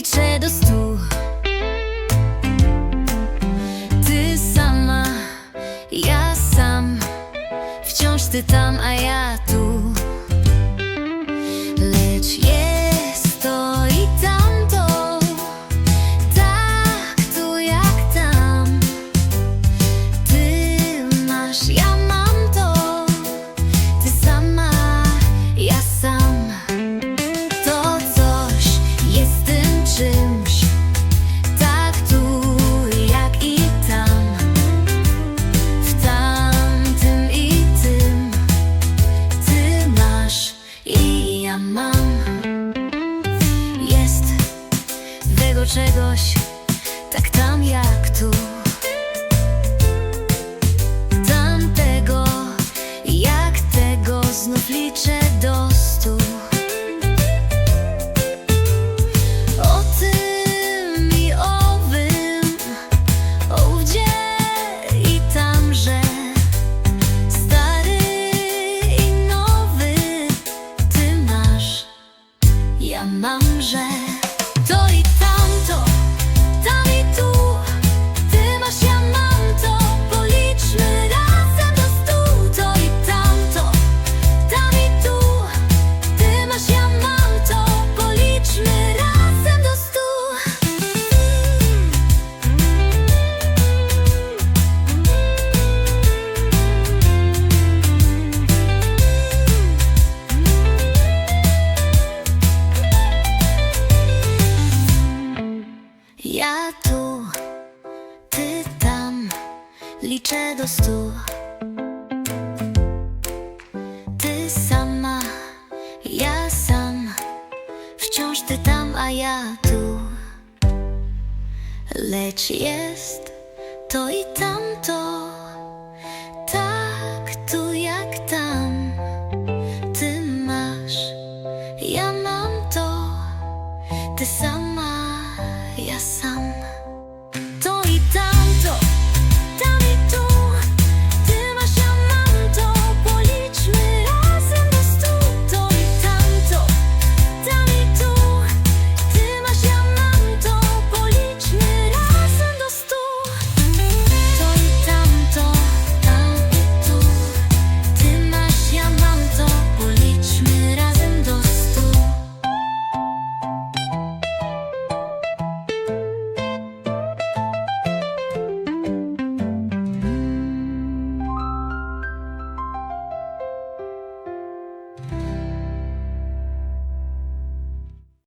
liczę do stu. Ty sama, ja sam, wciąż ty tam, a ja tu. Mam. Jest tego czegoś, tak tam jak tu. Ja tu, ty tam, liczę do stu. Ty sama, ja sam, wciąż ty tam, a ja tu. Lecz jest to i tamto, tak tu jak tam. Ty masz, ja mam to, some